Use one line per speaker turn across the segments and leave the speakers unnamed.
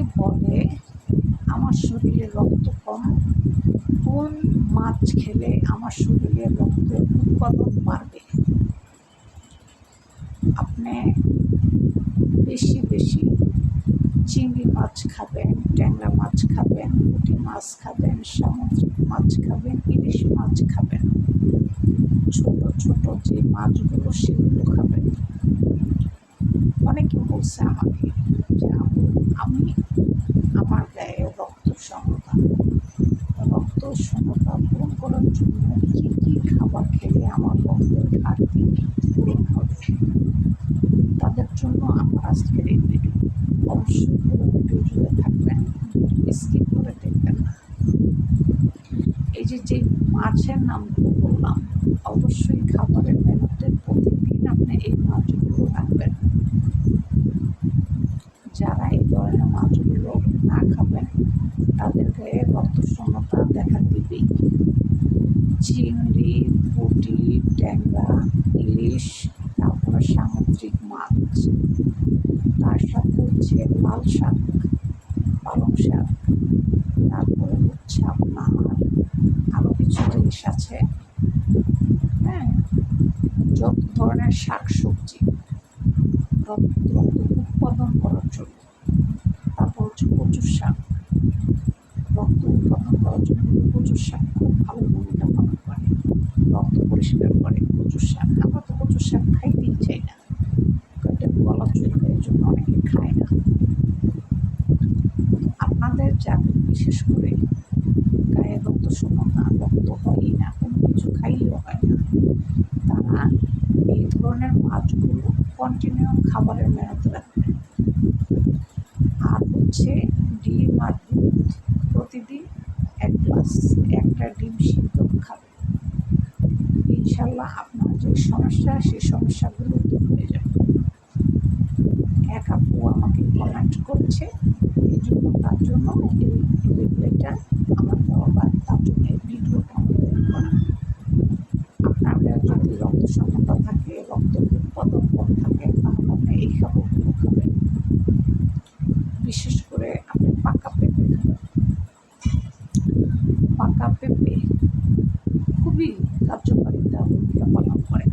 অনেকে বলে, আমার শরীরে রক্ত কম। কোন মাছ খেলে আমার শরীরে রক্তের উৎপাদন বাড়বে? আপনি বেশি বেশি চিংড়ি মাছ খাবেন, ট্যাংরা মাছ খাবেন, পুঁটি মাছ খাবেন, সামুদ্রিক মাছ খাবেন, ইলিশ মাছ খাবেন। ছোট ছোট যে মাছগুলো সেগুলো খাবেন। অনেকে বলছে আমাকে যে আমি আমার গায়ে রক্ত সমতা রক্ত সমতা পূরণ করার জন্য কী কী খাবার খেলে আমার রক্তের ঘাটতি পূরণ হবে তাদের জন্য আমার আজকের এই ভিডিও অবশ্যই পুরো ভিডিও জুড়ে থাকবেন স্কিপ করে দেখবেন না এই যে যে মাছের নামগুলো বললাম, অবশ্যই খাবারের মেনুতে প্রতিদিন আপনি এই মাছগুলো রাখবেন যারা এই ধরনের মাছগুলো না খাবেন তাদের গায়ে রক্ত শূন্যতা দেখা দিবেই চিংড়ি, পুঁটি, ট্যাংরা, ইলিশ, তারপরে সামুদ্রিক মাছ, তার সাথে হচ্ছে লাল শাক, পালং শাক, তারপরে হচ্ছে আপনার আরও কিছু জিনিস আছে। হ্যাঁ যত ধরনের শাক সবজি উৎপাদন করার জন্য। হচ্ছে কচুর শাক রক্ত উৎপাদন করার জন্য কিন্তু কচুর শাক খুব ভালো ভূমিকা পালন করে। রক্ত পরিষ্কার করে, প্রচুর শাক আমরা তো প্রচুর শাক খাইতেই চাই না। এটা গলা চুলকে এই জন্য অনেকে খায় না। আপনাদের যাদের বিশেষ করে গায়ে রক্ত শূন্যতা রক্ত হয়ই না, কোনো কিছু খাইলেও হয় না, তারা এই ধরনের মাছগুলো কন্টিনিউ খাবারের মেনুতে রাখবেন আর হচ্ছে ডিম আর দুধ। প্রতিদিন এক গ্লাস, একটা ডিম সিদ্ধ খাবে। ইনশাল্লাহ আপনার যে সমস্যা সেই সমস্যাগুলো দূর হয়ে যাবে। এক আপু আমাকে কমেন্ট করছে, এই জন্য তার জন্য এই রিপ্লাইটা আমার দেওয়া বা তার জন্য এই ভিডিওটা আমার তৈরি করা আপনাদের যদি রক্ত সমতা থাকে রক্ত উৎপাদন কম থাকে তাহলে আপনি এই খাবারগুলো খাবেন বিশেষ করে আপনি পাকা পেঁপে। পাকা পেঁপে খুবই কার্যকারিতা ভূমিকা পালন করে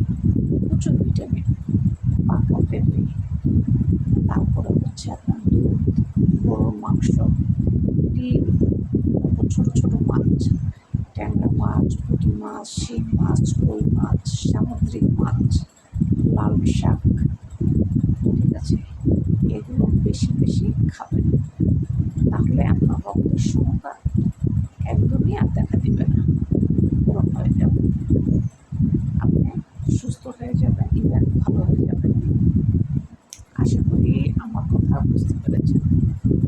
প্রচুর ভিটামিন, পাকা পেঁপে। তারপরে হচ্ছে আপনার দুধ, গরুর মাংস, ডিম ছোটো ছোটো মাছ, ট্যাংরা মাছ, পুঁটি মাছ শিং মাছ কই মাছ, সামুদ্রিক মাছ, লাল শাক, ঠিক আছে? এগুলো বেশি বেশি খাবেন। তাহলে আপনার রক্তের সংখ্যা একদমই আর দেখা দিবে না পূরণ হয়ে যাবে আপনি সুস্থ হয়ে যাবেন ইভেন ভালো হয়ে যাবেন আশা করি আমার কথা বুঝতে পেরেছেন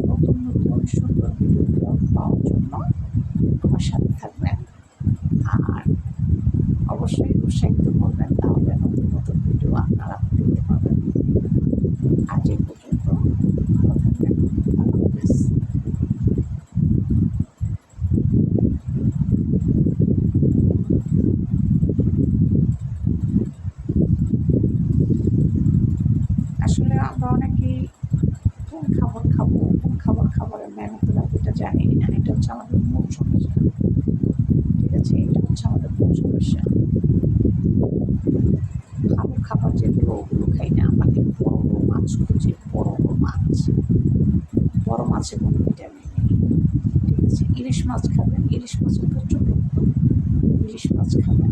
নতুন নতুন সুন্দর ভিডিও পাওয়ার জন্য আমার সাথে থাকবেন আর অবশ্যই উৎসাহিত করবেন তাহলে নতুন নতুন ভিডিও আপনারা দেখতে পাবেন আজ এই পর্যন্ত ভালো থাকবেন আল্লাহ হাফেজ আসলে আমরা অনেকেই কোন খাবার খাব, কোন খাবার খাবারের লাগবে এটা জানি না, এটা হচ্ছে আমাদের মূল সমস্যা। ঠিক আছে, এটা হচ্ছে আমাদের মূল সমস্যা। ভালো খাবার যেগুলো, ওগুলো খাই না, আমাদের বড় বড় মাছ খুঁজে, বড় বড় মাছ। বড় মাছে কোনো ভিটামিন নেই। ঠিক আছে, ইলিশ মাছ খাবেন, ইলিশ মাছের প্রচুর ইলিশ মাছ খাবেন।